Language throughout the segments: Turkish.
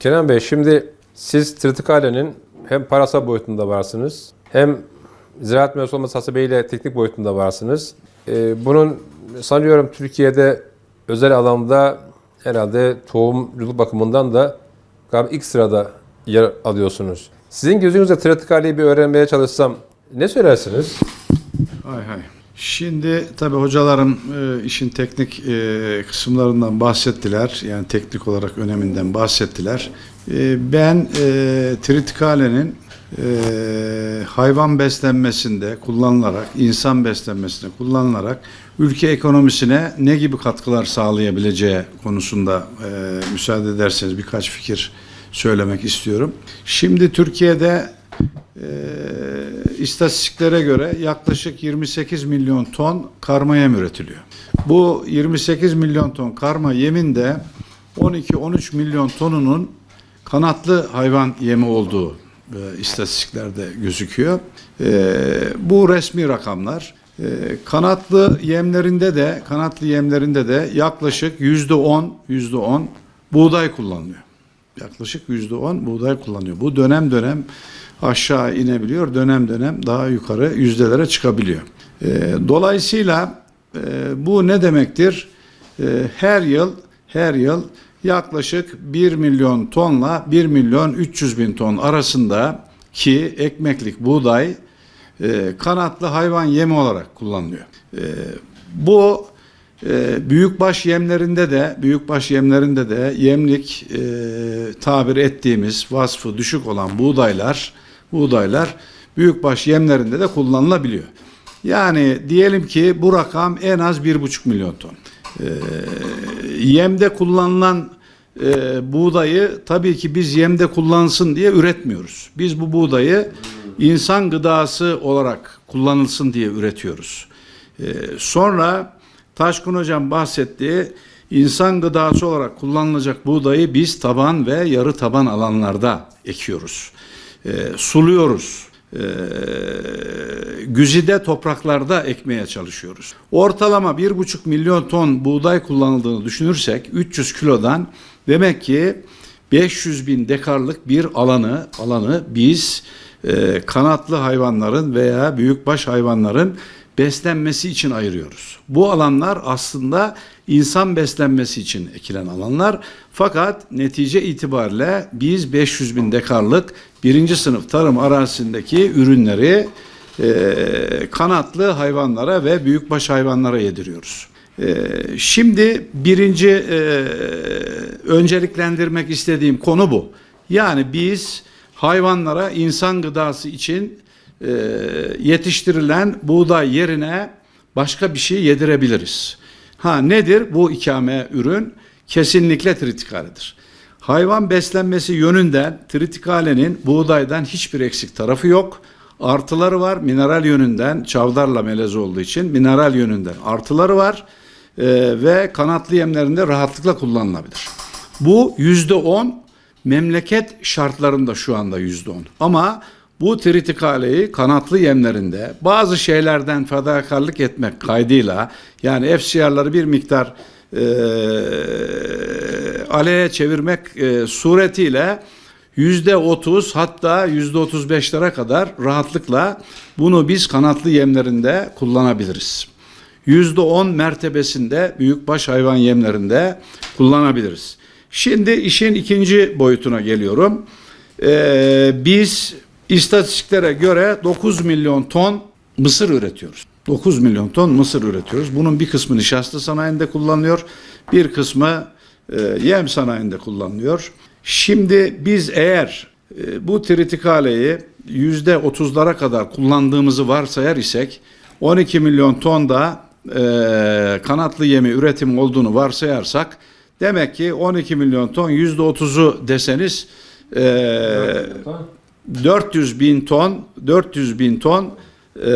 Kenan Bey şimdi siz Tritikale'nin hem parasal boyutunda varsınız hem ziraat mühendisi olması hasebiyle teknik boyutunda varsınız. Ee, bunun sanıyorum Türkiye'de özel alanda herhalde tohumculuk bakımından da galiba ilk sırada yer alıyorsunuz. Sizin gözünüzde Tritikale'yi bir öğrenmeye çalışsam ne söylersiniz? Hay hay. Şimdi tabii hocalarım e, işin teknik e, kısımlarından bahsettiler. Yani teknik olarak öneminden bahsettiler. E, ben e, tritikalenin e, hayvan beslenmesinde kullanılarak, insan beslenmesinde kullanılarak ülke ekonomisine ne gibi katkılar sağlayabileceği konusunda e, müsaade ederseniz birkaç fikir söylemek istiyorum. Şimdi Türkiye'de e, istatistiklere göre yaklaşık 28 milyon ton karma yem üretiliyor. Bu 28 milyon ton karma yemin de 12-13 milyon tonunun kanatlı hayvan yemi olduğu e, istatistiklerde gözüküyor. E, bu resmi rakamlar. E, kanatlı yemlerinde de kanatlı yemlerinde de yaklaşık yüzde on yüzde on buğday kullanılıyor. Yaklaşık yüzde on buğday kullanıyor. Bu dönem dönem aşağı inebiliyor. Dönem dönem daha yukarı yüzdelere çıkabiliyor. E, dolayısıyla e, bu ne demektir? E, her yıl her yıl yaklaşık 1 milyon tonla 1 milyon 300 bin ton arasında ki ekmeklik buğday e, kanatlı hayvan yemi olarak kullanılıyor. E, bu e, büyükbaş yemlerinde de büyükbaş yemlerinde de yemlik tabir ettiğimiz vasfı düşük olan buğdaylar buğdaylar büyükbaş yemlerinde de kullanılabiliyor. Yani diyelim ki bu rakam en az 1,5 milyon ton. E, yemde kullanılan e, buğdayı tabii ki biz yemde kullansın diye üretmiyoruz. Biz bu buğdayı insan gıdası olarak kullanılsın diye üretiyoruz. E, sonra Taşkın Hocam bahsettiği insan gıdası olarak kullanılacak buğdayı biz taban ve yarı taban alanlarda ekiyoruz. E, suluyoruz. E, güzide topraklarda ekmeye çalışıyoruz. Ortalama 1,5 milyon ton buğday kullanıldığını düşünürsek 300 kilodan demek ki 500 bin dekarlık bir alanı alanı biz e, kanatlı hayvanların veya büyükbaş hayvanların beslenmesi için ayırıyoruz. Bu alanlar aslında insan beslenmesi için ekilen alanlar. Fakat netice itibariyle biz 500 bin dekarlık birinci sınıf tarım arazisindeki ürünleri e, kanatlı hayvanlara ve büyükbaş hayvanlara yediriyoruz. E, şimdi birinci e, önceliklendirmek istediğim konu bu. Yani biz hayvanlara insan gıdası için e, yetiştirilen buğday yerine başka bir şey yedirebiliriz. Ha nedir bu ikame ürün? Kesinlikle tritikaledir. Hayvan beslenmesi yönünden tritikalenin buğdaydan hiçbir eksik tarafı yok. Artıları var mineral yönünden çavdarla melez olduğu için mineral yönünden artıları var e, ve kanatlı yemlerinde rahatlıkla kullanılabilir. Bu yüzde on memleket şartlarında şu anda yüzde on ama bu tritikaleyi kanatlı yemlerinde bazı şeylerden fedakarlık etmek kaydıyla yani FCR'ları bir miktar e, aleye çevirmek e, suretiyle yüzde otuz hatta yüzde otuz beşlere kadar rahatlıkla bunu biz kanatlı yemlerinde kullanabiliriz. Yüzde on mertebesinde büyükbaş hayvan yemlerinde kullanabiliriz. Şimdi işin ikinci boyutuna geliyorum. Ee, biz İstatistiklere göre 9 milyon ton mısır üretiyoruz. 9 milyon ton mısır üretiyoruz. Bunun bir kısmı nişasta sanayinde kullanılıyor. Bir kısmı e, yem sanayinde kullanılıyor. Şimdi biz eğer e, bu tritikaleyi yüzde otuzlara kadar kullandığımızı varsayar isek 12 milyon ton da e, kanatlı yemi üretim olduğunu varsayarsak demek ki 12 milyon ton yüzde otuzu deseniz e, 400 bin ton 400 bin ton e,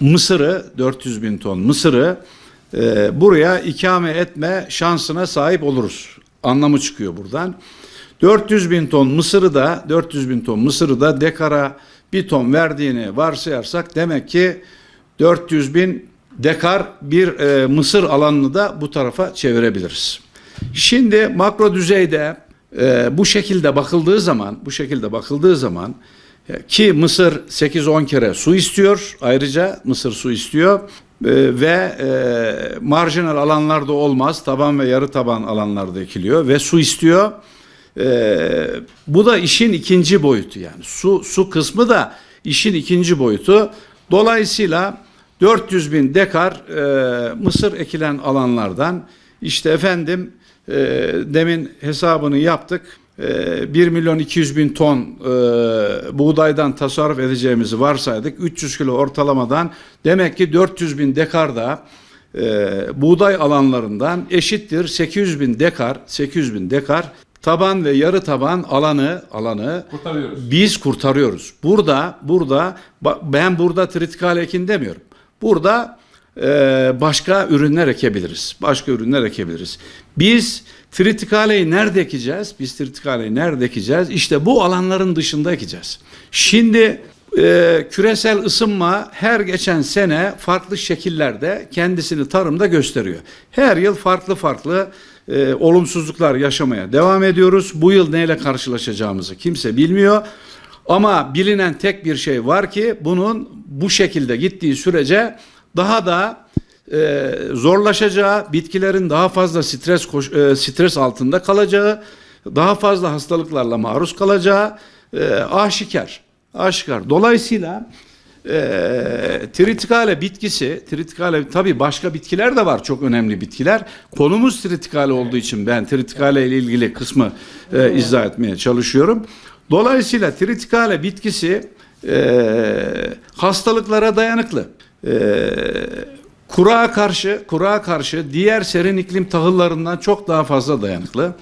mısırı 400 bin ton mısırı e, buraya ikame etme şansına sahip oluruz. Anlamı çıkıyor buradan. 400 bin ton mısırı da 400 bin ton mısırı da dekara bir ton verdiğini varsayarsak demek ki 400 bin dekar bir e, mısır alanını da bu tarafa çevirebiliriz. Şimdi makro düzeyde e, bu şekilde bakıldığı zaman, bu şekilde bakıldığı zaman e, ki Mısır 8-10 kere su istiyor. Ayrıca Mısır su istiyor E, ve e, marjinal alanlarda olmaz. Taban ve yarı taban alanlarda ekiliyor ve su istiyor. E, bu da işin ikinci boyutu yani. Su su kısmı da işin ikinci boyutu. Dolayısıyla 400 bin dekar e, mısır ekilen alanlardan işte efendim e, demin hesabını yaptık. E, 1 milyon 200 bin ton e, buğdaydan tasarruf edeceğimizi varsaydık. 300 kilo ortalamadan demek ki 400 bin dekarda e, buğday alanlarından eşittir 800 bin dekar 800 bin dekar taban ve yarı taban alanı alanı Kurtarıyoruz. biz kurtarıyoruz. Burada burada ben burada tritikal ekin demiyorum. Burada başka ürünler ekebiliriz. Başka ürünler ekebiliriz. Biz tritikaleyi nerede ekeceğiz? Biz tritikaleyi nerede ekeceğiz? İşte bu alanların dışında ekeceğiz. Şimdi e, küresel ısınma her geçen sene farklı şekillerde kendisini tarımda gösteriyor. Her yıl farklı farklı e, olumsuzluklar yaşamaya devam ediyoruz. Bu yıl neyle karşılaşacağımızı kimse bilmiyor. Ama bilinen tek bir şey var ki bunun bu şekilde gittiği sürece daha da e, zorlaşacağı, bitkilerin daha fazla stres koş- e, stres altında kalacağı, daha fazla hastalıklarla maruz kalacağı e, aşikar. Aşikar. Dolayısıyla e, tritikale bitkisi, tritikale tabii başka bitkiler de var çok önemli bitkiler. Konumuz tritikale olduğu için ben tritikale ile ilgili kısmı e, izah etmeye çalışıyorum. Dolayısıyla tritikale bitkisi e, hastalıklara dayanıklı. E, Kurağa karşı, kurağa karşı diğer serin iklim tahıllarından çok daha fazla dayanıklı.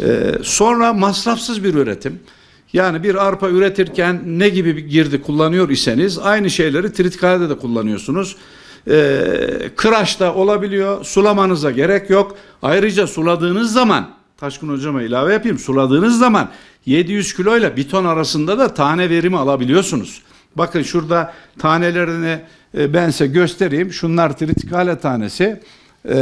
Ee, sonra masrafsız bir üretim. Yani bir arpa üretirken ne gibi bir girdi kullanıyor iseniz aynı şeyleri tritikalede de kullanıyorsunuz. Ee, kıraçta olabiliyor. Sulamanıza gerek yok. Ayrıca suladığınız zaman Taşkın hocama ilave yapayım. Suladığınız zaman 700 kilo ile bir ton arasında da tane verimi alabiliyorsunuz. Bakın şurada tanelerini e, ben size göstereyim. Şunlar tritikale tanesi. E,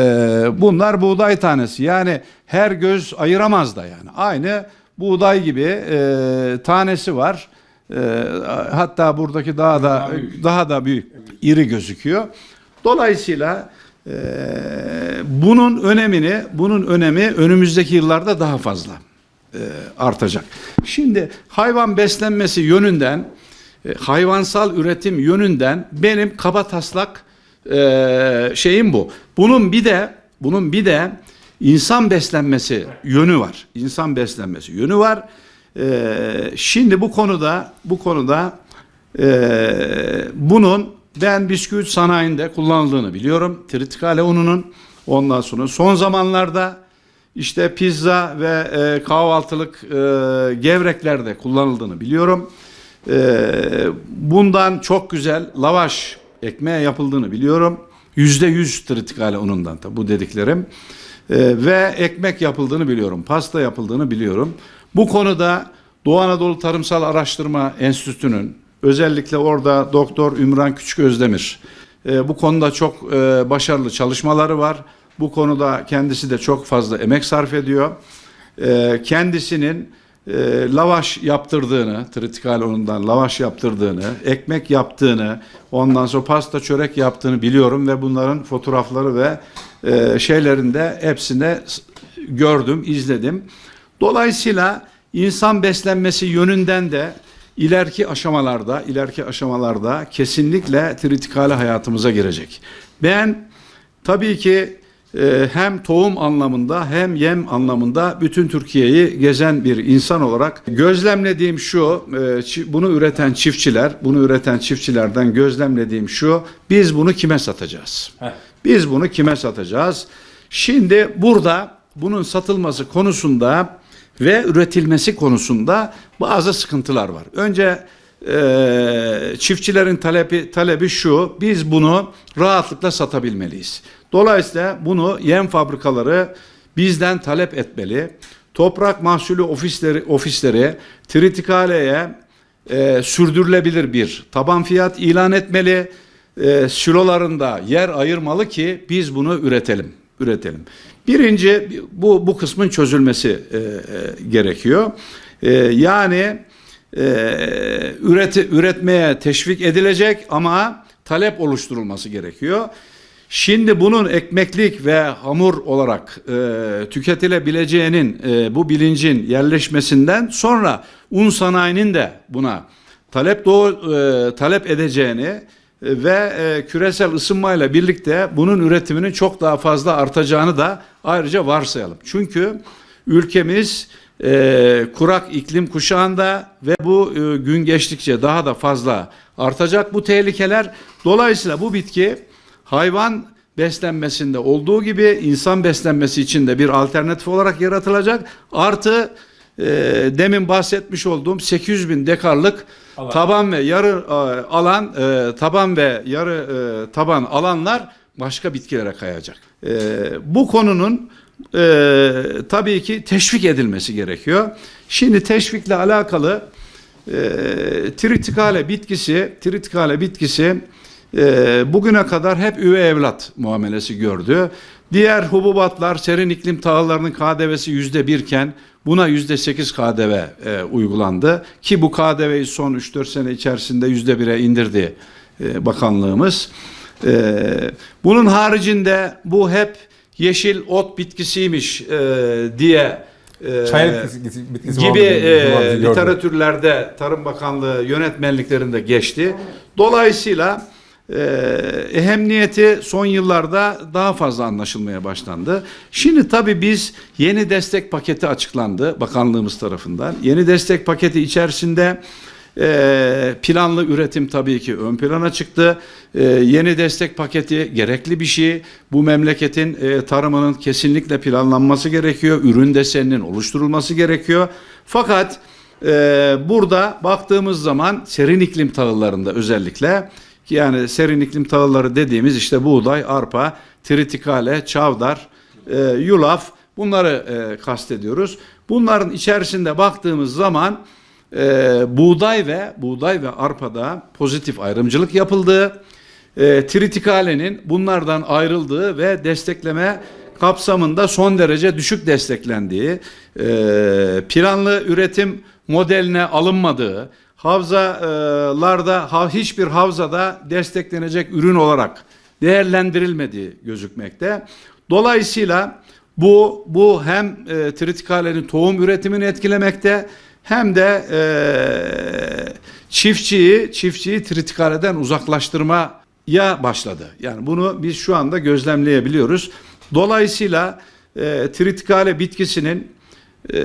bunlar buğday tanesi. Yani her göz ayıramaz da yani. Aynı buğday gibi e, tanesi var. Hatta buradaki daha da daha da büyük, iri gözüküyor. Dolayısıyla bunun önemini, bunun önemi önümüzdeki yıllarda daha fazla artacak. Şimdi hayvan beslenmesi yönünden hayvansal üretim yönünden benim kaba taslak e, şeyim bu. Bunun bir de bunun bir de insan beslenmesi yönü var. İnsan beslenmesi yönü var. E, şimdi bu konuda bu konuda e, bunun ben bisküvit sanayinde kullanıldığını biliyorum. Tritikale ununun ondan sonra son zamanlarda işte pizza ve e, kahvaltılık e, gevreklerde kullanıldığını biliyorum. Ee, bundan çok güzel lavaş ekmeğe yapıldığını biliyorum. Yüzde yüz tritikale unundan tabi bu dediklerim. Ee, ve ekmek yapıldığını biliyorum. Pasta yapıldığını biliyorum. Bu konuda Doğu Anadolu Tarımsal Araştırma Enstitüsü'nün özellikle orada Doktor Ümran Küçük Özdemir e, bu konuda çok e, başarılı çalışmaları var. Bu konuda kendisi de çok fazla emek sarf ediyor. E, kendisinin e, lavaş yaptırdığını, tritikal unundan lavaş yaptırdığını, ekmek yaptığını, ondan sonra pasta çörek yaptığını biliyorum ve bunların fotoğrafları ve e, şeylerinde hepsine gördüm, izledim. Dolayısıyla insan beslenmesi yönünden de ileriki aşamalarda, ileriki aşamalarda kesinlikle tritikale hayatımıza girecek. Ben tabii ki hem tohum anlamında hem yem anlamında bütün Türkiye'yi gezen bir insan olarak gözlemlediğim şu, e, bunu üreten çiftçiler, bunu üreten çiftçilerden gözlemlediğim şu, biz bunu kime satacağız? Biz bunu kime satacağız? Şimdi burada bunun satılması konusunda ve üretilmesi konusunda bazı sıkıntılar var. Önce e, çiftçilerin talebi, talebi şu, biz bunu rahatlıkla satabilmeliyiz. Dolayısıyla bunu yem fabrikaları bizden talep etmeli. Toprak mahsulü ofisleri, ofisleri Tritikale'ye e, sürdürülebilir bir taban fiyat ilan etmeli. E, silolarında yer ayırmalı ki biz bunu üretelim. Üretelim. Birinci bu bu kısmın çözülmesi e, e, gerekiyor. E, yani e, üreti, üretmeye teşvik edilecek ama talep oluşturulması gerekiyor. Şimdi bunun ekmeklik ve hamur olarak e, tüketilebileceğinin e, bu bilincin yerleşmesinden sonra un sanayinin de buna talep doğu, e, talep edeceğini e, ve e, küresel ısınmayla birlikte bunun üretiminin çok daha fazla artacağını da ayrıca varsayalım. Çünkü ülkemiz e, kurak iklim kuşağında ve bu e, gün geçtikçe daha da fazla artacak bu tehlikeler. Dolayısıyla bu bitki hayvan beslenmesinde olduğu gibi insan beslenmesi için de bir alternatif olarak yaratılacak. Artı e, demin bahsetmiş olduğum 800 bin dekarlık Alan. taban ve yarı e, alan e, taban ve yarı e, taban alanlar başka bitkilere kayacak. E, bu konunun e, tabii ki teşvik edilmesi gerekiyor. Şimdi teşvikle alakalı e, tritikale bitkisi, tritikale bitkisi e, bugüne kadar hep üvey evlat muamelesi gördü. Diğer hububatlar serin iklim tahıllarının KDV'si yüzde birken buna yüzde sekiz KDV e, uygulandı. Ki bu KDV'yi son 3-4 sene içerisinde yüzde bire indirdi e, bakanlığımız. E, bunun haricinde bu hep yeşil ot bitkisiymiş e, diye e, Çaylık bitkisi, bitkisi gibi e, literatürlerde Tarım Bakanlığı yönetmenliklerinde geçti. Dolayısıyla e, ehemmiyeti son yıllarda daha fazla anlaşılmaya başlandı. Şimdi tabii biz yeni destek paketi açıklandı bakanlığımız tarafından. Yeni destek paketi içerisinde e, planlı üretim tabii ki ön plana çıktı. E, yeni destek paketi gerekli bir şey. Bu memleketin e, tarımının kesinlikle planlanması gerekiyor. Ürün deseninin oluşturulması gerekiyor. Fakat e, burada baktığımız zaman serin iklim tahıllarında özellikle yani serin iklim tahılları dediğimiz işte buğday, arpa, tritikale, çavdar, e, yulaf bunları e, kastediyoruz. Bunların içerisinde baktığımız zaman e, buğday ve buğday ve arpada pozitif ayrımcılık yapıldığı, e, tritikalenin bunlardan ayrıldığı ve destekleme kapsamında son derece düşük desteklendiği, e, planlı üretim modeline alınmadığı, havzalarda ha- hiçbir havzada desteklenecek ürün olarak değerlendirilmediği gözükmekte. Dolayısıyla bu bu hem e, tritikalenin tohum üretimini etkilemekte hem de e, çiftçiyi çiftçiyi tritikaleden uzaklaştırmaya başladı. Yani bunu biz şu anda gözlemleyebiliyoruz. Dolayısıyla e, tritikale bitkisinin e,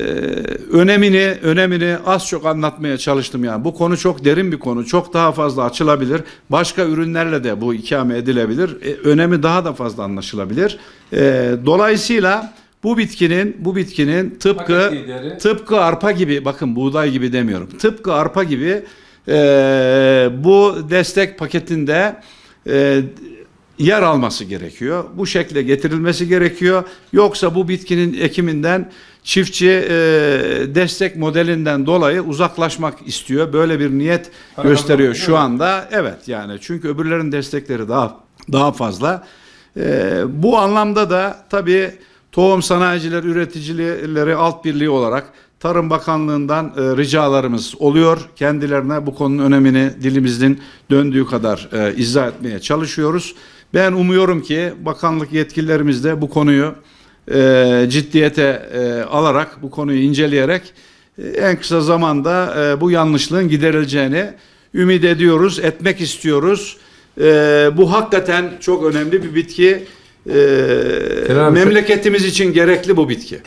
önemini önemini az çok anlatmaya çalıştım yani. Bu konu çok derin bir konu. Çok daha fazla açılabilir. Başka ürünlerle de bu ikame edilebilir. E, önemi daha da fazla anlaşılabilir. E, dolayısıyla bu bitkinin bu bitkinin tıpkı tıpkı arpa gibi bakın buğday gibi demiyorum. Tıpkı arpa gibi e, bu destek paketinde e, yer alması gerekiyor. Bu şekle getirilmesi gerekiyor. Yoksa bu bitkinin ekiminden çiftçi e, destek modelinden dolayı uzaklaşmak istiyor. Böyle bir niyet Para gösteriyor şu anda. Evet yani çünkü öbürlerin destekleri daha daha fazla. E, bu anlamda da tabii Tohum Sanayiciler Üreticileri Alt Birliği olarak Tarım Bakanlığı'ndan e, ricalarımız oluyor. Kendilerine bu konunun önemini dilimizin döndüğü kadar e, izah etmeye çalışıyoruz. Ben umuyorum ki bakanlık yetkililerimiz de bu konuyu e, ciddiyete e, alarak, bu konuyu inceleyerek e, en kısa zamanda e, bu yanlışlığın giderileceğini ümit ediyoruz, etmek istiyoruz. E, bu hakikaten çok önemli bir bitki. E, Kenan memleketimiz için gerekli bu bitki.